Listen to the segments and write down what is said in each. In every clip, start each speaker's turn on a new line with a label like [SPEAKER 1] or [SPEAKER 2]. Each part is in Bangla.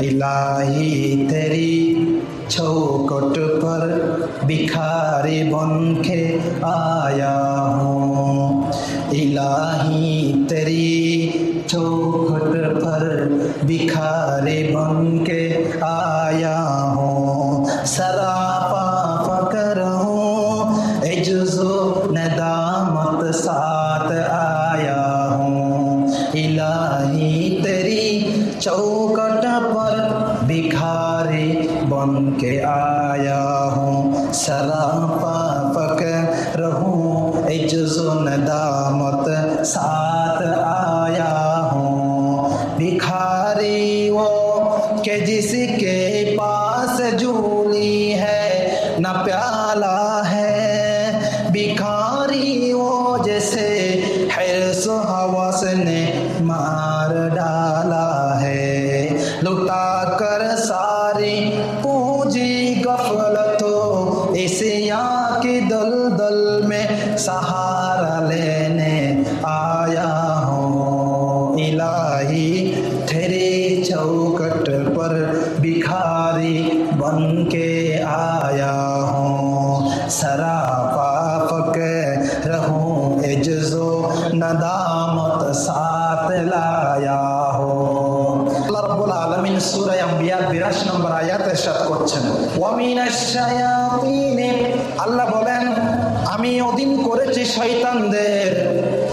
[SPEAKER 1] इलाही तेरी चौकट पर भिखारी बन के आया हूँ इलाही तेरी चौखट पर भिखारी प्याला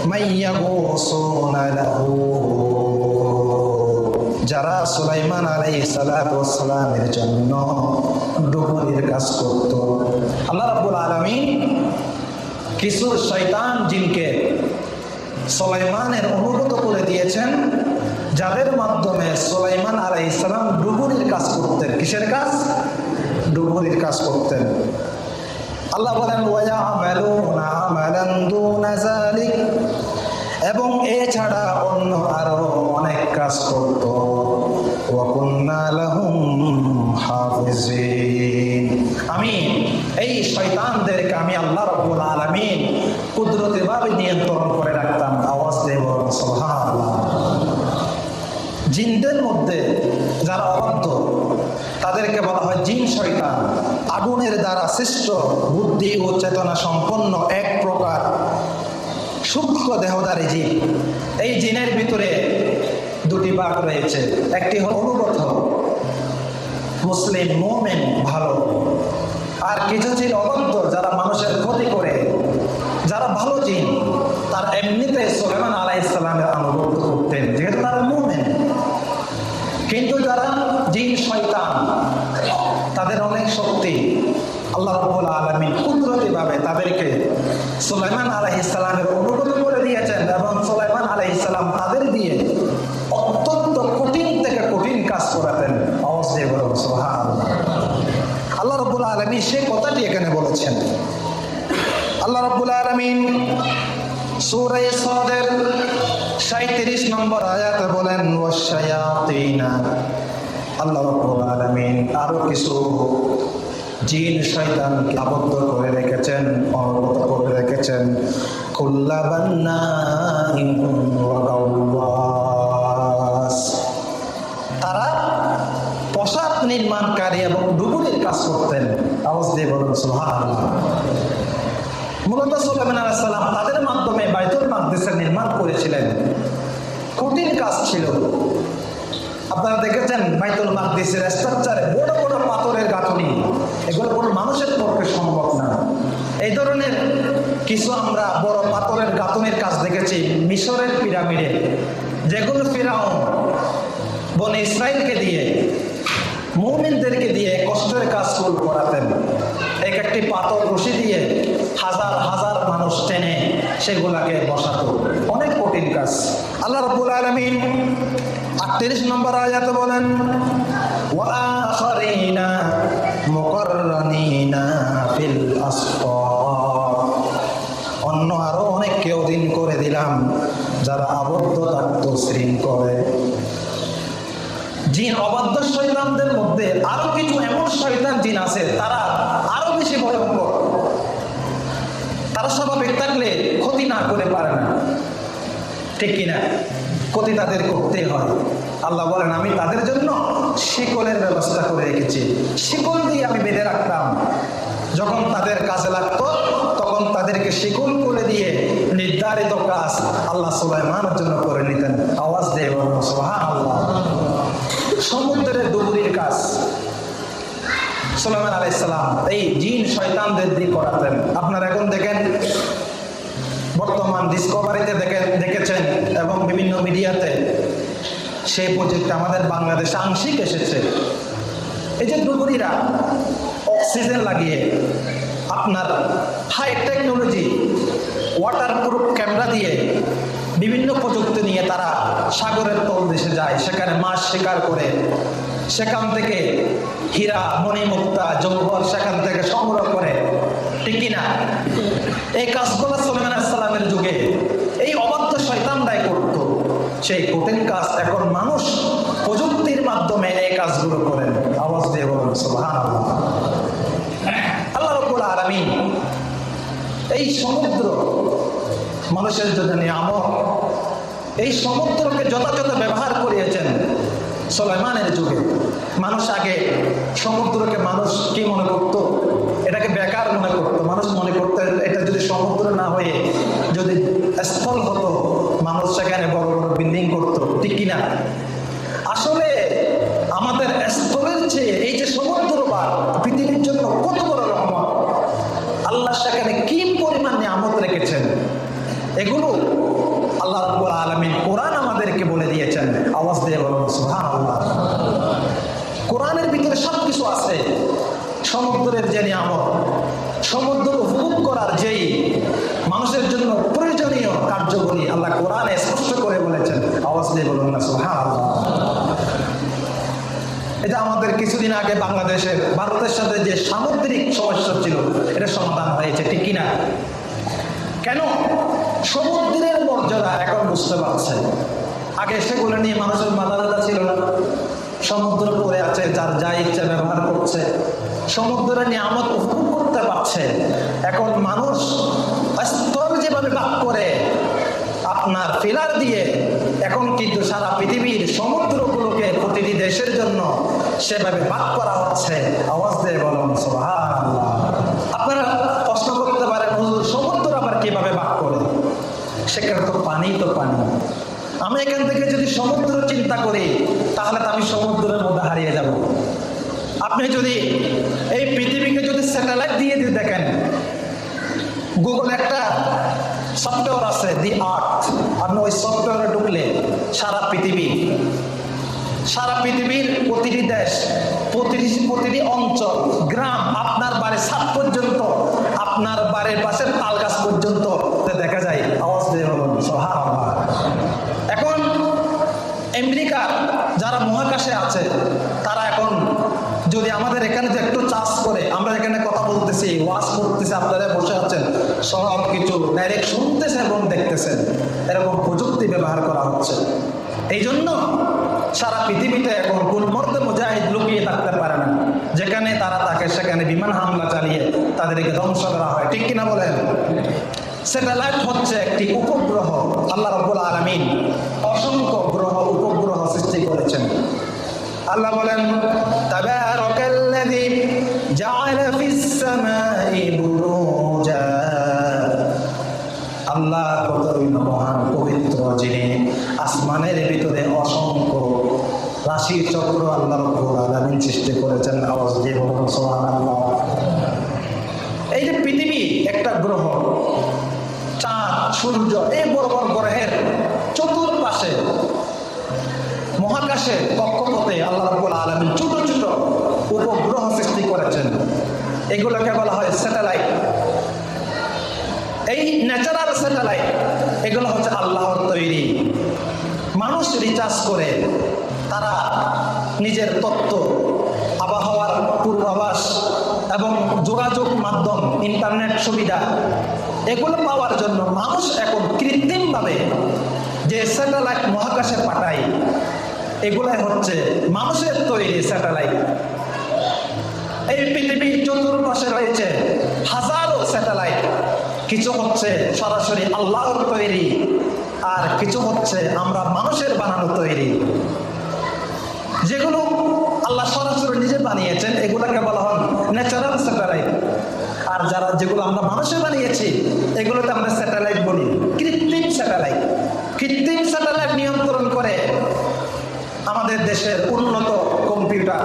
[SPEAKER 1] মাইয়া গোসোনা লাহু যারা সুলাইমান আলাইহিস সালাতু ওয়াস সালামের জন্য ডুবুরির কাজ করত, আল্লাহ রাব্বুল আলামিন কিছু শয়তান জিনকে সুলাইমানের অনুগত করে দিয়েছেন, যাদের মাধ্যমে সুলাইমান আলাই ইসলাম ডুবুরির কাজ করতেন। কিসের কাজ? ডুবুরির কাজ করতেন। আল্লাহ বলেন, ওয়া আমালুনা আমালান দুনা মধ্যে যারা অবাধ্য, তাদেরকে বলা হয় জিন শয়তান। আগুনের দ্বারা সৃষ্ট বুদ্ধি ও চেতনা সম্পন্ন এক প্রকার সূক্ষ্ম দেহদারী জিন। এই জিনের ভিতরে দুটি ভাগ রয়েছে। একটি হল অনুগত, মুসলিম মোমেন ভালো। আর কিছু জিন অবাধ্য, যারা মানুষের ক্ষতি করে। যারা ভালো জিন, তার এমনিতে সোলেমান আলাহ ইসলামের আনুগত্য করতেন। যেহেতু তারা কিন্তু যারা জিন, শয়তান, তাদের অনেক শক্তি আল্লাহ আলমী আলামিন কুদরতিভাবে তাদেরকে সুলাইমান আলাইহিস সালামের অনুগত করে দিয়েছেন এবং সুলাইমান আলাইহিস সালাম তাদের দিয়ে অত্যন্ত কঠিন থেকে কঠিন কাজ করাতেন। দিয়ে বলুন আল্লাহ রাব্বুল আলামিন সেই কথাটি এখানে বলেছেন। আল্লাহ রাব্বুল আলামিন সূরা সাদের 37 নম্বর আয়াতে বলেন ওয়াশায়াতিনা আল্লাহ রাব্বুল আলামিন আরও কিছু জিন শয়তানকে আবদ্ধ করে রেখেছেন অনবত করে রেখেছেন। তারা পোশাক নির্মাণকারী এবং ডুবুরির কাজ করতেন। আওয়াজ দিয়ে বলুন, সুবহানাল্লাহ। মূলত সুলাইমান আলাইহিস সালাম তাদের মাধ্যমে বাইতুল মাকদিসের নির্মাণ করেছিলেন। কঠিন কাজ ছিল। আপনারা দেখেছেন বাইতুল মাকদিসের স্ট্রাকচারে বড় বড় পাথরের গাঁথনি। এগুলো কোনো মানুষের পক্ষে সম্ভব না। এই ধরনের কিছু আমরা বড় পাথরের গাঁথনির কাজ দেখেছি মিশরের পিরামিডে। যেগুলো ফিরাও বন ইসরায়েলকে দিয়ে, মুমিনদেরকে দিয়ে কষ্টের কাজ করাতেন। এক একটি পাথর রশি দিয়ে হাজার হাজার মানুষ টেনে সেগুলাকে বসাতো। অনেক কঠিন কাজ। আল্লাহ রব্বুল আলমিন আটত্রিশ নম্বর আয়াতে বলেন অন্য আরও অনেককে অধীন করে দিলাম, যারা আবদ্ধ থাকত শৃঙ্খলে জিন অবাধ্য শয়তানদের মধ্যে আরও কিছু এমন শয়তান জিন আছে, তারা আরও বেশি ভয়ঙ্কর তারা স্বাভাবিক থাকলে ক্ষতি না করে পারে না ঠিক কিনা? ক্ষতি তাদের করতে হয়। আল্লাহ বলেন, আমি তাদের জন্য শিকলের ব্যবস্থা করে রেখেছি। শিকল দিয়ে আমি বেঁধে রাখতাম। যখন তাদের কাজে লাগতো, তখন তাদেরকে শিকল করে দিয়ে নির্ধারিত কাজ আল্লাহ সুলাইমানের জন্য করে নিতেন। আওয়াজ দিয়ে আল্লাহ সমুদ্রের ডুবুরির কাজ। সুলাইমান আলাইসালাম এই জিন শয়তানদের দিয়ে করাতেন। আপনারা এখন দেখেন, বর্তমান ডিসকভারিতে দেখেন মিডিয়াতে সেই প্রজেক্ট আমাদের বাংলাদেশে আংশিক এসেছে। এই যে ডুবুরিরা অক্সিজেন লাগিয়ে আপনার high technology water proof camera দিয়ে বিভিন্ন প্রযুক্তি নিয়ে তারা সাগরের তল দেশে যায়, সেখানে মাছ শিকার করে, সেখান থেকে হীরা, মণিমুক্তা জৌহর সেখান থেকে সংগ্রহ করে। ঠিক কিনা? এই কাজগুলো সুলেমান সালামের যুগে এই অবাধ্য শয়তানরাই করত সেই কঠিন কাজ এখন মানুষ প্রযুক্তির মাধ্যমে এই কাজগুলো করেন। আওয়াজ দিয়ে বলুন, সুবহানাল্লাহ। আল্লাহ রব্বুল আলামিন এই সমুদ্র মানুষের জন্য নিয়ামক। এই সমুদ্রকে যথাযথ ব্যবহার করিয়েছেন সোলাইমানের যুগে। মানুষ আগে সমুদ্রকে মানুষ কি মনে করত? এটাকে বেকার মনে করত। মানুষ মনে করত এটা যদি সমুদ্র না হয়ে যদি স্থল হতো, মানুষ সেখানে বড় বিল্ডিং করতো, ঠিক কিনা? আসলে আমাদের স্থলের চেয়ে এই যে সমুদ্র বা পৃথিবীর জন্য কত বড় রহমত। আল্লাহ সেখানে কি পরিমাণ নিয়ামত রেখেছেন? এগুলো আল্লাহ রাব্বুল আলামিন কোরআন আমাদেরকে বলে দিয়েছেন। আওয়াজ দিয়ে বলুন, সুবহানাল্লাহ। কোরআনের ভিতরে সব কিছু আছে। সমুদ্রের যে নিয়ামত, সমুদ্র উপভোগ করার যেই মানুষের জন্য প্রয়োজনীয় কার্যকরী আল্লাহ কোরআনে স্পষ্ট করে বলেছেন আওয়াজ দিয়ে বলুন না সুবহানাল্লাহ এটা আমাদের কিছুদিন আগে বাংলাদেশের ভারতের সাথে যে সামুদ্রিক সমস্যা ছিল, এটা সমাধান হয়েছে, ঠিক কিনা? কেন? সমুদ্রের মর্যাদা এখন বুঝতে পারছে। আগে সেগুলো নিয়ে মানুষের মাথা ছিল না। সমুদ্র পড়ে আছে, যার যা ইচ্ছা ব্যবহার করছে। সমুদ্রের নিয়ামত উপভোগ করতে পারছে। এখন মানুষ স্থল যেভাবে বাক করে, আপনার ফিলার দিয়ে, এখন কিন্তু সারা পৃথিবীর সমুদ্রগুলোকে প্রতিটি দেশের জন্য সেভাবে ভাগ করা হচ্ছে। আওয়াজ দিয়ে বলুন আপনারা প্রশ্ন করতে পারেন, হুজুর, সমুদ্র আবার কীভাবে ভাগ করে সেখানে তো পানি তো পানি। আমি এখান থেকে যদি সমুদ্র চিন্তা করি, তাহলে তো আমি সমুদ্রের মধ্যে হারিয়ে যাব। আপনি যদি এই পৃথিবীকে যদি স্যাটেলাইট দিয়ে দিয়ে দেখেন, গুগল একটা সফটওয়্যার আছে, দি আর্থ। আপনি ওই সফটওয়্যারে ঢুকলে সারা পৃথিবী সারা পৃথিবীর প্রতিটি দেশ, প্রতিটি প্রতিটি অঞ্চল, গ্রাম আপনার বাড়ির ছাদ পর্যন্ত, আপনার বাড়ির পাশের তাল গাছ পর্যন্ত। দেখা যায়, আওয়াজ। এখন আমেরিকার যারা মহাকাশে আছে, তারা এখন যদি আমাদের এখানে যে একটু চাষ করে, আমরা এখানে কথা বলতেছি, ওয়াজ করতেছি, আপনারা বসে আছেন, সব কিছু ডাইরেক্ট শুনতেছেন এবং দেখতেছেন। এরকম প্রযুক্তি ব্যবহার করা হচ্ছে। এই জন্য সারা পৃথিবীতে এখন কোন মর্তে মুজাহিদ লুকিয়ে থাকতে পারে না। যেখানে তারা তাকে, সেখানে বিমান হামলা চালিয়ে তাদেরকে ধ্বংস করা হয়। ঠিক কিনা বলেন? স্যাটেলাইট হচ্ছে একটি উপগ্রহ, আল্লাহ রব্বুল আলমিন অসংখ্য গ্রহ, উপগ্রহ সৃষ্টি করেছেন। আল্লাহ বলেন রাশি চক্র আল্লাহ রব্বুল সৃষ্টি করেছেন। আওয়াজ দিয়ে বলুন এই যে পৃথিবী একটা গ্রহ, চাঁদ, সূর্য, এই বড় বড় গ্রহের চতুর্পাশে, মহাকাশে, কক্ষপথে আল্লাহ রাব্বুল আলামিন ছোট ছোট উপগ্রহ সৃষ্টি করেছেন। এগুলোকে বলা হয় স্যাটেলাইট। এই ন্যাচারাল স্যাটেলাইট, এগুলো হচ্ছে আল্লাহর তৈরি। মানুষ রিচার্জ করে তারা নিজের তত্ত্ব, আবহাওয়ার পূর্বাভাস এবং যোগাযোগ মাধ্যম, ইন্টারনেট সুবিধা, এগুলো পাওয়ার জন্য মানুষ এখন কৃত্রিমভাবে যে স্যাটেলাইট মহাকাশে পাঠায়, এগুলাই হচ্ছে মানুষের তৈরি স্যাটেলাইট। এই পৃথিবীর চতুর্পাশে রয়েছে হাজারো স্যাটেলাইট। কিছু হচ্ছে সরাসরি আল্লাহর তৈরি, আর কিছু হচ্ছে আমরা মানুষের বানানো তৈরি। যেগুলো আল্লাহ সরাসরি নিজে বানিয়েছেন, এগুলোকে বলা হয় ন্যাচারাল স্যাটেলাইট আর যারা যেগুলো আমরা মানুষে বানিয়েছি এগুলোতে আমরা স্যাটেলাইট বলি। কৃত্রিম স্যাটেলাইট কৃত্রিম স্যাটেলাইট নিয়ন্ত্রণ করে আমাদের দেশের উন্নত কম্পিউটার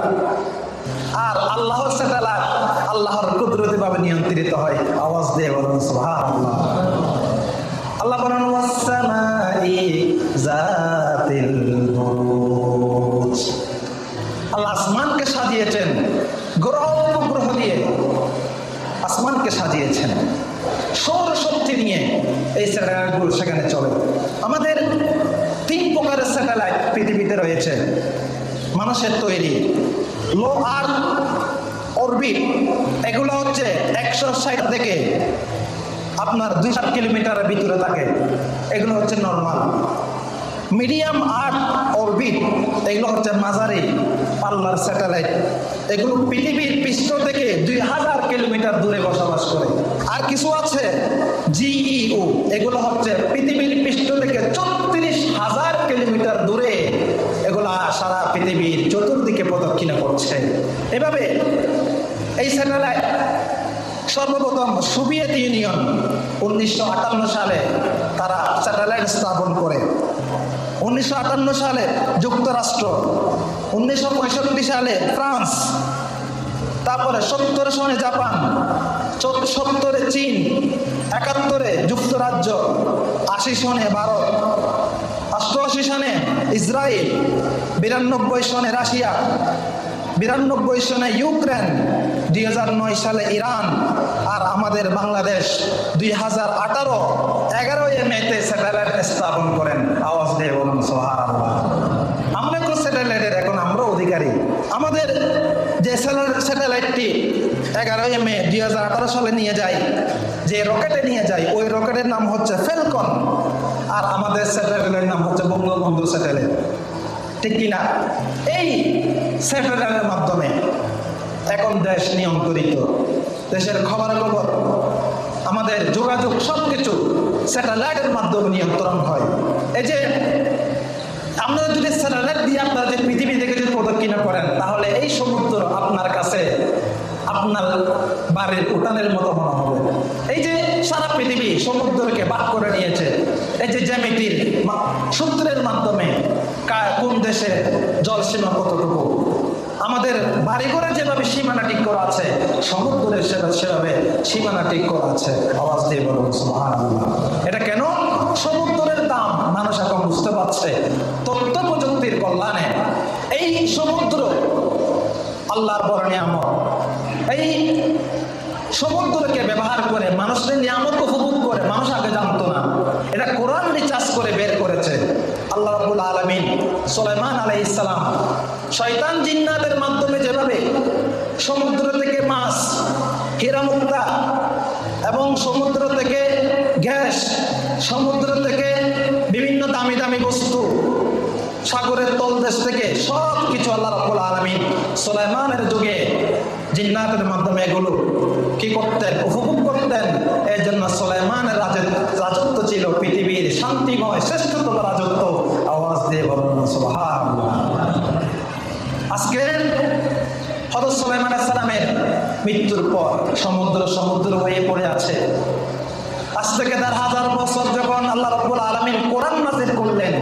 [SPEAKER 1] আর আল্লাহর স্যাটেলাইট আল্লাহর কুদরতিভাবে নিয়ন্ত্রিত হয়। রয়েছে মানুষের তৈরি। লো আর অরবিট এগুলো হচ্ছে একশো ষাট থেকে আপনার দুই সাত কিলোমিটারের ভিতরে থাকে। এগুলো হচ্ছে নর্মাল মিডিয়াম আর্ট অরবিট এগুলো হচ্ছে মাঝারি পাল্লার স্যাটেলাইট এগুলো পৃথিবীর পৃষ্ঠ থেকে দুই হাজার কিলোমিটার দূরে বসবাস করে। আর কিছু আছে জিইউ এগুলো হচ্ছে পৃথিবীর পৃষ্ঠ থেকে চৌত্রিশ হাজার কিলোমিটার দূরে এগুলা সারা পৃথিবীর চতুর্দিকে প্রদক্ষিণা করছে। এভাবে এই স্যাটেলাইট সর্বপ্রথম সোভিয়েত ইউনিয়ন উনিশশো আটান্ন সালে তারা স্যাটেলাইট স্থাপন করে। উনিশশো আটান্ন সালে যুক্তরাষ্ট্র, উনিশশো পঁয়ষট্টি সালে ফ্রান্স, তারপরে সত্তর সনে জাপান সত্তরে চীন, একাত্তরে যুক্তরাজ্য, আশি সনে ভারত, অষ্টআশি সনে ইসরায়েল বিরানব্বই সনে রাশিয়া, বিরানব্বই সনে ইউক্রেন, দুই হাজার নয় সালে ইরান আর আমাদের বাংলাদেশ দুই হাজার আঠারো এগারোই মেতে স্যাটেলাইট স্থাপন করেন। আওয়াজ দিয়ে বলুন সোহার আমরা তো স্যাটেলাইটের এখন আমরা অধিকারী। আমাদের যে স্যাটেলাইটটি এগারোই মে দুই হাজার আঠারো সালে নিয়ে যায়। যে রকেটে নিয়ে যায়, ওই রকেটের নাম হচ্ছে ফেলকন। আর আমাদের স্যাটেলাইটের নাম হচ্ছে বঙ্গবন্ধু স্যাটেলাইট। ঠিক কিনা এই স্যাটেলাইটের মাধ্যমে এখন দেশ নিয়ন্ত্রিত। দেশের খবরাখবর, আমাদের যোগাযোগ সব কিছু স্যাটেলাইটের মাধ্যমে নিয়ন্ত্রণ হয়। এই যে আপনারা যদি স্যাটেলাইট দিয়ে আপনারা যে পৃথিবী থেকে যদি প্রদক্ষিণা করেন তাহলে এই সমুদ্র আপনার কাছে আপনার বাড়ির উঠানের মতো মনে হবে এই যে সারা পৃথিবী সমুদ্রকে ভাগ করে নিয়েছে। এই যে জ্যামিতির সূত্রের মাধ্যমে কোন দেশে জলসীমা কতটুকু? আমাদের বাড়িঘরে যেভাবে সীমানা ঠিক করা আছে, সমুদ্রের সেটা সেভাবে সীমানা ঠিক করা আছে। আওয়াজ দিয়ে বলুন এটা কেন? সমুদ্রের দাম মানুষ এখন বুঝতে পারছে। তথ্য প্রযুক্তির কল্যাণে। এই সমুদ্র আল্লাহর বড় নিয়ামত। এই সমুদ্রকে ব্যবহার করে মানুষের নিয়ামত উপভোগ মানুষ আগে জানতো না। এটা কোরআন রিচার্জ করে বের করেছে। আল্লাহ রাব্বুল আলামিন সুলাইমান আলাইহিস সালাম শয়তান জিন্নাতের মাধ্যমে যেভাবে সমুদ্র থেকে মাছ, হীরামুক্তা এবং সমুদ্র থেকে গ্যাস, সমুদ্র থেকে বিভিন্ন দামি দামি বস্তু, সাগরের তলদেশ থেকে সব কিছু আল্লাহ রাব্বুল আলামিন সুলাইমানের যুগে জিন্নাতের মাধ্যমে এগুলো কি করতেন, উপভোগ করতেন? এই জন্য সুলাইমানের রাজত্ব ছিল পৃথিবীর শান্তিময়, শ্রেষ্ঠতম রাজত্ব। আওয়াজ দিয়ে বলুন আজকে হজরত সুলাইমান সালামের মৃত্যুর পর সমুদ্র সমুদ্র হয়ে পড়ে আছে। আজ থেকে তার হাজার বছর যখন আল্লাহ রব্বুল আলমিন কোরআন নাজির করলেন,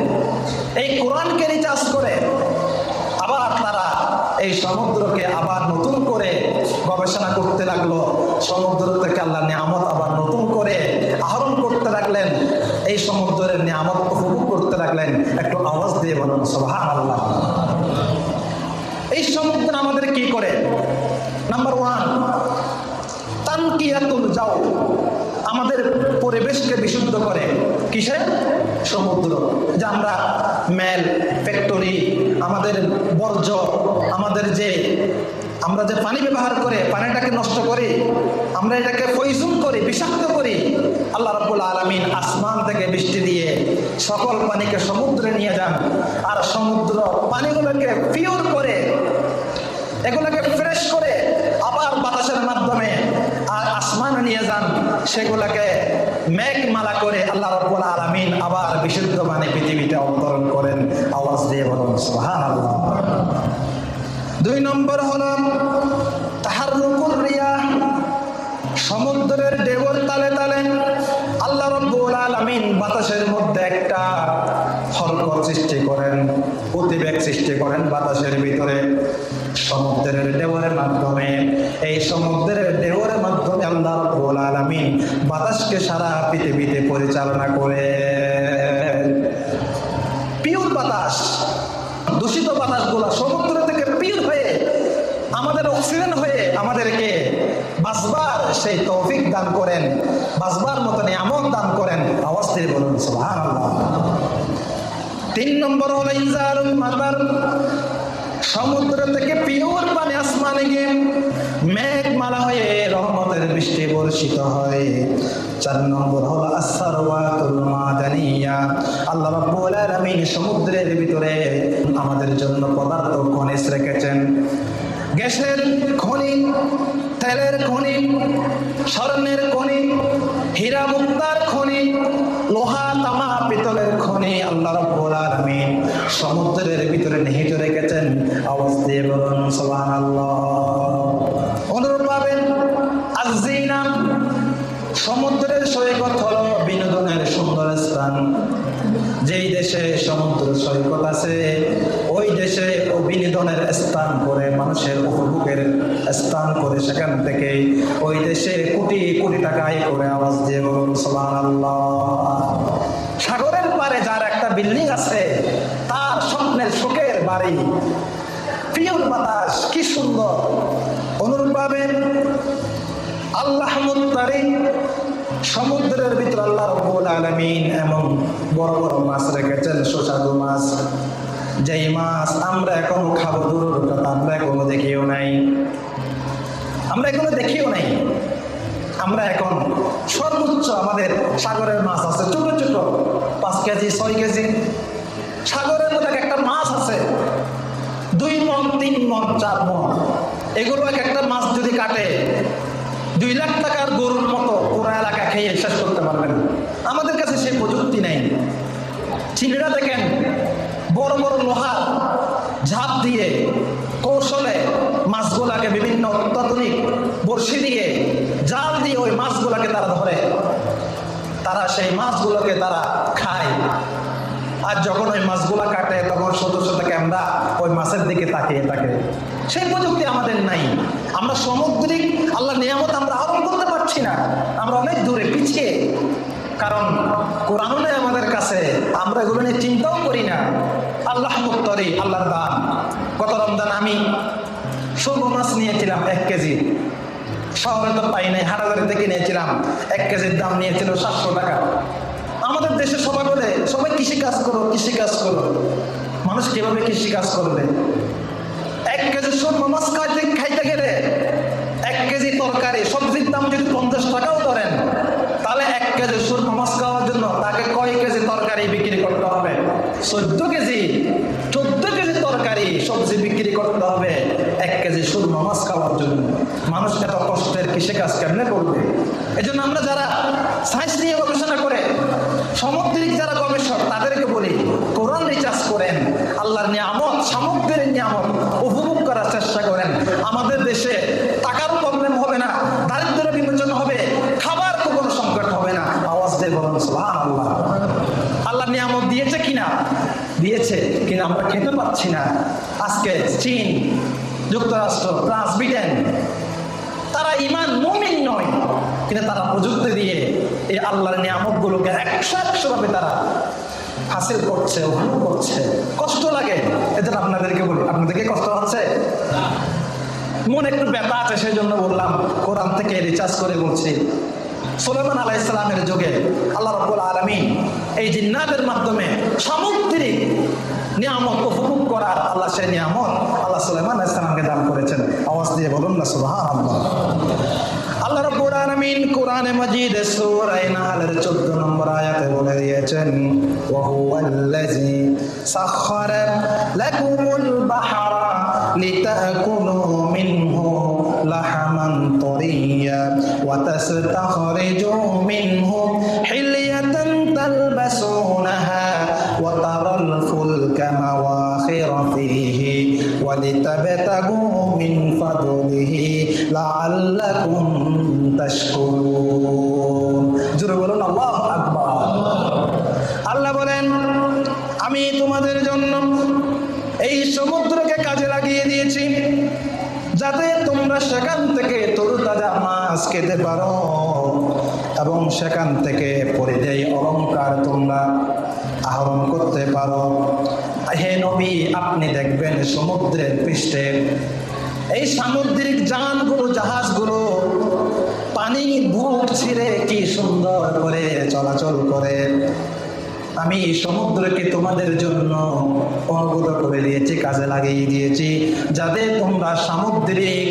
[SPEAKER 1] এই কোরআনকে রিচার্জ করে আবার তারা এই সমুদ্রকে আবার নতুন করে গবেষণা করতে লাগল। সমুদ্র থেকে আল্লাহ নিয়ামত আবার নতুন করে আহরণ করতে লাগলেন। এই সমুদ্রের নিয়ামত উপভোগ করতে লাগলেন। একটু আওয়াজ দিয়ে বলুন সোহান আল্লাহ এই সমুদ্র আমাদের কি করে? নাম্বার ওয়ান তানকিয়াতুল যাও আমাদের পরিবেশকে বিশুদ্ধ করে। কিসে সমুদ্র। যে আমরা মেল, ফ্যাক্টরি, আমাদের বর্জ্য, আমাদের যে আমরা যে পানি ব্যবহার করে, পানিটাকে নষ্ট করি, আমরা এটাকে পয়সুম করি, বিষাক্ত করি, আল্লাহ রাব্বুল আলামিন আসমান থেকে বৃষ্টি দিয়ে সকল পানিকে সমুদ্রে নিয়ে যান। আর সমুদ্র পানিগুলোকে পিওর করে, এগুলোকে ফ্রেশ করে আবার বাতাসের মাধ্যমে আর আসমান নিয়ে যান, সেগুলোকে মেঘমালা করে আল্লাহ রব্বুল আলামিন আবার বিশুদ্ধ মানে পৃথিবীতে অবতরণ করেন। আওয়াজ দিয়ে বলুন দুই নম্বর হল তাহারুকুর রিয়া, সমুদ্রের দেবর তালে তালে। আল্লাহ রব্বুল আলামিন বাতাসের মধ্যে একটা হরকত সৃষ্টি করেন, উদ্বেগ সৃষ্টি করেন বাতাসের ভিতরে। সমুদ্রের দেওয়ারের মাধ্যমে, এই সমুদ্রের দেওয়ারের মাধ্যমে আল্লাহ আলামিন, বাতাসকে সারা পৃথিবীতে পরিচালনা করে। পিওর বাতাস, দূষিত সমুদ্র থেকে পিওর হয়ে, আমাদের অক্সিজেন হয়ে আমাদেরকে বাসবার সেই তৌফিক দান করেন বাসবার মতন এমন দান করেন। দিয়ে বলুন তিন নম্বর হলো ইনজালুল মাতার সমুদ্র থেকে পিওর পানি আসমানে গিয়ে মেঘমালা হয়ে রহমতের বৃষ্টি বর্ষিত হয়। চার নম্বর হলো মাদানিয়া। আল্লাহ সমুদ্রের ভিতরে আমাদের জন্য পদার্থ খনিজ রেখেছেন। গ্যাসের খনি, তেলের খনি, স্বর্ণের খনি হীরা মুক্তার খনি, লোহা, তামা, পিতলের খনি, আল্লাহ রাব্বুল আলামিন সমুদ্রের স্থান করে সেখান থেকে ওই দেশে কোটি কোটি টাকা আয় করে আওয়াজ দিয়ে বলুন, সুবহানাল্লাহ। সাগরের পারে যার একটা বিল্ডিং আছে, তার স্বপ্নের সুখের বাড়ি। পিওর বাতাস, কি সুন্দর। অনুরূপ পাবেন আল্লাহ সমুদ্রের ভিতর আল্লাহ রব্বুল আলামিন এমন বড় বড় মাছ রেখেছেন, সুস্বাদু মাছ। যেই মাছ আমরা এখনও খাব কথা আমরা এখনও দেখিও নাই। আমরা এখনও দেখিও নাই। আমরা এখন সর্বোচ্চ আমাদের সাগরের মাছ আছে, ছোট ছোট, পাঁচ কেজি, ছয় কেজি। সাগরের মধ্যে এক একটা মাছ আছে, দুই মন, তিন মন, চার মন। এগুলো এক একটা মাছ যদি কাটে, দুই লাখ টাকার গরুর মতো পুরো এলাকা খেয়ে শেষ করতে পারবেন আমাদের কাছে সেই প্রযুক্তি নেই। চিংড়িরা দেখেন, বড় বড় লোহা ঝাঁপ দিয়ে কৌশলে মাছগুলাকে বিভিন্ন অত্যাধুনিক বড়শি দিয়ে জাল দিয়ে ওই মাছগুলাকে তারা ধরে। তারা সেই মাছগুলোকে তারা খায়। আর যখন ওই মাছগুলা কাটে, তখন সদস্য থেকে আমরা ওই মাছের দিকে তাকিয়ে থাকে। সেই প্রযুক্তি আমাদের নাই। আমরা সামুদ্রিক আল্লাহ নিয়ামত আমরা আহরণ করতে পারছি না। আমরা অনেক দূরে পিছিয়ে। কারণ কোরআনও নেই আমাদের কাছে, আমরা এগুলো নিয়ে চিন্তাও করি না। আল্লাহ মুক্তরি আল্লাহর দান। গত রমজান আমি ষোলো মাছ নিয়েছিলাম এক কেজি। শহরে তো পাই নাই হাটাজারি থেকে নিয়েছিলাম এক কেজির দাম নিয়েছিল সাতশো টাকা। আমাদের দেশে সবাই বলে, সবাই কৃষি কাজ করো কৃষি কাজ করো। মানুষ কীভাবে কৃষি কাজ করবে? এক কেজি সুরমা মাছ খাইতে খাইতে গেলে এক কেজি তরকারি, সবজির দাম যদি পঞ্চাশ টাকাও ধরেন তাহলে এক কেজি সুরমা মাছ খাওয়ার জন্য তাকে কয় কেজি তরকারি বিক্রি করতে হবে চোদ্দ কেজি চোদ্দ কেজি তরকারি সবজি বিক্রি করতে হবে এক কেজি সুরমা মাছ খাওয়ার জন্য মানুষ এত কৃষিকাজ কেমনে করবে? এই জন্য আমরা যারা সায়েন্স নিয়ে গবেষণা করে সামুদ্রিক যারা গবেষক, তাদেরকে বলি, কোরআন রিচার্জ করেন, আল্লাহর নিয়ামত সামুদ্রিক নিয়ামত উপভোগ করার চেষ্টা করেন। আমাদের দেশে টাকারও প্রবলেম হবে না দারিদ্র বিমোচন হবে, খাবার তো কোনো সংকট হবে না। আওয়াজ দিয়ে বলুন আল্লাহ আল্লাহ নিয়ামত দিয়েছে কিনা? দিয়েছে, কিন্তু আমরা খেতে পাচ্ছি না। আজকে চীন, যুক্তরাষ্ট্র, ফ্রান্স, ব্রিটেন আল্লাহর নিয়ামত গুলোকে একশো একশো ভাবে তারা হাসিল করছে উপভোগ করছে। কষ্ট লাগে এদের আপনাদেরকে বলি আপনাদেরকে কষ্ট হচ্ছে? মনে একটু ব্যথা আছে সেই জন্য বললাম, কোরআন থেকে রিচার্জ করে বলছি। সোলেমান আলাহ ইসলামের যুগে আল্লাহ রব্বুল আলমী এই জিন্নাতের মাধ্যমে সামুদ্রিক নিয়ামত উপভোগ করার আল্লাহ সেই নিয়ামত আল্লাহ সুলেমান ইসলামকে দান করেছেন। আওয়াজ দিয়ে বলুন না সুবাহ আল্লাহ আলামিন কোরআনে মাজিদ সূরা নাহলের 14 নম্বর আয়াতে বলে দিয়েছেন ওয়া হুয়াল্লাযী সাখখারা লাকুমুল বাহরা লিতাকুলু মিনহু লাহামান তরিয়া ওয়া তাসতাখরিজু মিনহু হিলিয়াতান এই সামুদ্রিক যান যানগুলো, জাহাজগুলো পানি বুক ছিঁড়ে কি সুন্দর করে চলাচল করে। আমি সমুদ্রকে তোমাদের জন্য অনুগত করে দিয়েছি, কাজে লাগিয়ে দিয়েছি, যাতে তোমরা সামুদ্রিক,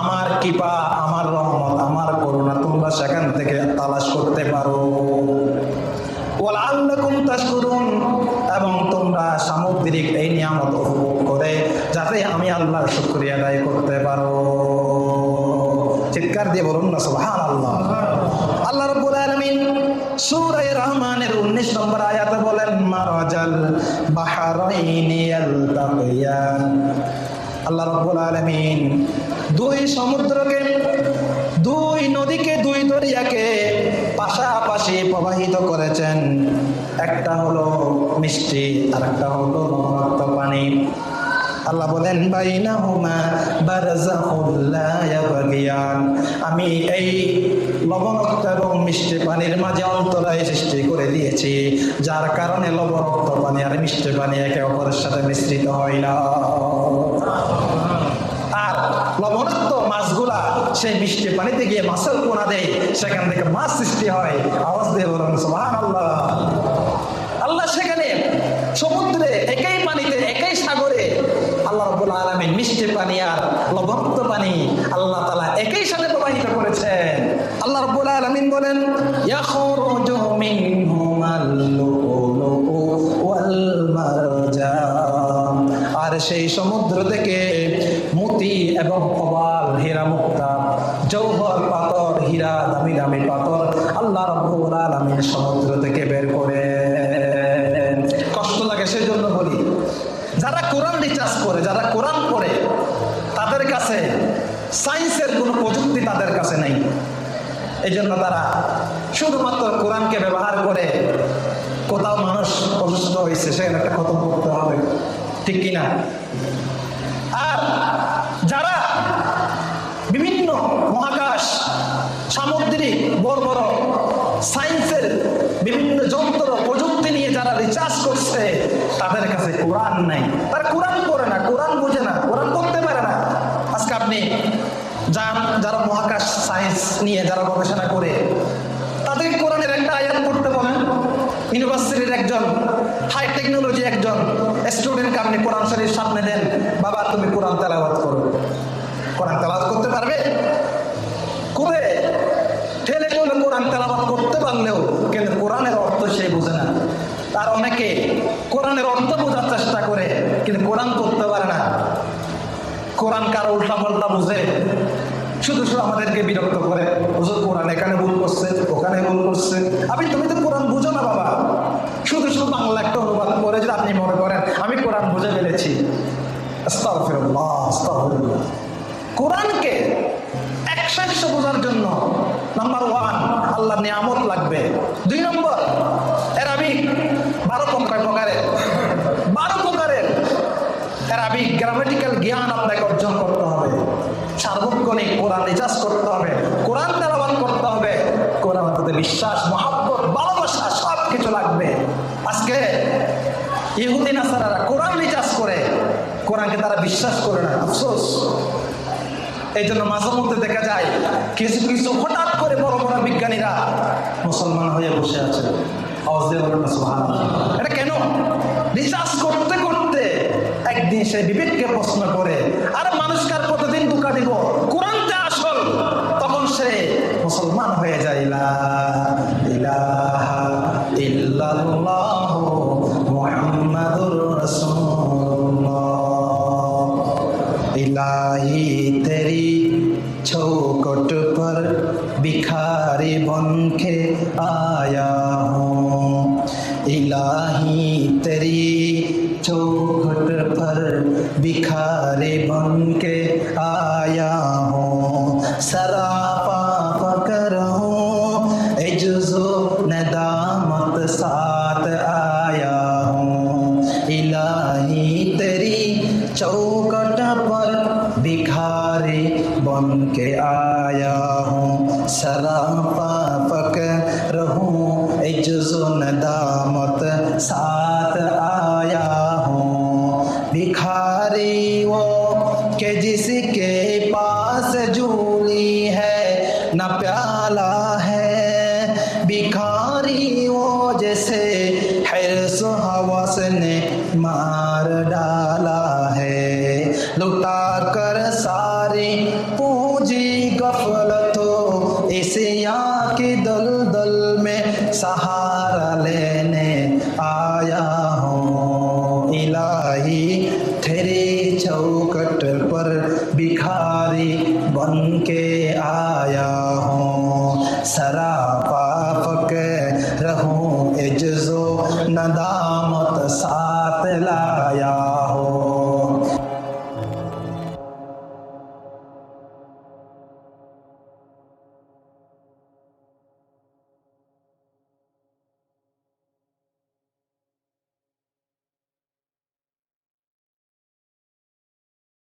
[SPEAKER 1] আমার কৃপা, আমার রহমত, আমার করুণা তোমরা সেখান থেকে তালাশ করতে পারো। এবং তোমরা সামুদ্রিক এই নিয়ামত উপভোগ আমি আল্লাহর শুকরিয়া আদায় করতে পারো। চিৎকার দিয়ে বলুন না, সুবহানাল্লাহ। আল্লাহ রাব্বুল আলামিন সূরা রহমানের 19 নম্বর আয়াতে বলেন, মারাজাল বাহরাইনি ইয়ালতাকিয়ান আল্লাহ রাব্বুল আলামিন দুই সমুদ্রকে, দুই নদীকে, দুই দরিয়াকে পাশাপাশি প্রবাহিত করেছেন। একটা হলো মিষ্টি আর একটা হলো লবণাক্ত পানি। আল্লাহ বলেন, বাইনাহুমা বারজাখুল লা ইয়াবগিয়ান আমি এই লবণাক্ত এবং মিষ্টি পানির মাঝে অন্তরায় সৃষ্টি করে দিয়েছি, যার কারণে লবণাক্ত পানি আর মিষ্টি পানি একে অপরের সাথে মিশ্রিত হয় না। আর লবণাক্ত মাছগুলা সেই মিষ্টি পানিতে গিয়ে মাছের পোনা দেয়, সেখান থেকে মাছ সৃষ্টি হয়। আওয়াজ দিয়ে বলুন, সুবহানাল্লাহ আল্লাহ সেখানে সমুদ্রে একই পানিতে একই সাগরে আল্লাহ রব্বুল আলামিন মিষ্টি পানি আর লবণাক্ত পানি আল্লাহ তাআলা একই সাথে প্রবাহিত করেছেন। আল্লাহ রব্বুল আলামিন বলেন আর সেই সমুদ্র থেকে মতি এবং কবাল, হীরা মুক্তা জৌহর পাথর, হীরা, দামি দামি পাথর আল্লাহ রব্বুল আলামিন সমুদ্র থেকে বের করে কষ্ট লাগে সেই জন্য বলি, যারা কোরআন রিচার্জ করে, যারা কোরআন পড়ে তাদের কাছে, সায়েন্সের কোনো প্রযুক্তি তাদের কাছে নেই। এই জন্য তারা শুধুমাত্র কোরআনকে ব্যবহার করে কোথাও মানুষ অসুস্থ হয়েছে, সেখানে একটা খতম করতে হবে। ঠিক কিনা? আর যারা বিভিন্ন মহাকাশ সামুদ্রিক বড় বড় সায়েন্সের বিভিন্ন যন্ত্র প্রযুক্তি নিয়ে যারা রিচার্জ করছে, তাদের কাছে কোরআন নাই তারা কোরআন পড়ে না কোরআন বোঝে না কোরআন পড়তে পারে না আজকে আপনি যান যারা মহাকাশ সায়েন্স নিয়ে যারা গবেষণা করে, তাদের কোরআনের একটা আয়াত পড়তে বলেন ইউনিভার্সিটির একজন হাই টেকনোলজি একজন স্টুডেন্টকে আপনি কোরআন শরীফ সামনে দেন, বাবা, তুমি কোরআন তেলাওয়াত করো। কোরআন তেলাওয়াত করতে পারবে? করে ঠেলে ঠেলে কোরআন তেলাওয়াত করতে পারলেও, কিন্তু কোরআনের অর্থ সে বোঝে না। তার অনেকে কোরআনের অর্থ বোঝার চেষ্টা করে, কিন্তু কোরআন করতে পারে না। কোরআন কারও উল্টা পাল্টা বুঝে। শুধু শুধু আমাদেরকে বিরক্ত করে, হুজুর, কোরআন এখানে ভুল করছে, ওখানে ভুল করছে। আমি, তুমি তো কোরআন বুঝো না, বাবা। শুধু শুধু বাংলা একটা অনুবাদ করে, যদি আপনি মনে করেন, আমি কোরআন বুঝে ফেলেছি। কোরআনকে একশো একশো বোঝার জন্য নাম্বার ওয়ান আল্লাহ নিয়ামত লাগবে। দুই নম্বর, এরাবিক, বারো কয় প্রকারের বারো প্রকারের অ্যারাবিক গ্রামাটিক্যাল জ্ঞান আপনাকে অর্জন করতে হবে। কোরআন করতে হবে, কোরআন তেলাবাদ করতে হবে। কোরআন বিশ্বাস, মহাব্বত, ভালোবাসা সব কিছু লাগবে। আজকে কোরআন করে, কোরআনকে তারা বিশ্বাস করে না। আফসোস। এই জন্য মাঝে মধ্যে দেখা যায়, কিছু কিছু হঠাৎ করে বড় বড় বিজ্ঞানীরা মুসলমান হয়ে বসে আছে। এটা কেন? রিসার্চ করতে করতে একদিন সে বিবেককে প্রশ্ন করে, আর দিব কোরআনতে আসল তখন সে মুসলমান হয়ে যায় লা ইলাহা ইল্লাল্লাহ মুহাম্মাদুর রাসূলুল্লাহ इलाही तेरी चौकट पर भिखारी बन के आया हूँ इलाही तेरी चौखट पर भिखारी बन के उसने मार डाला।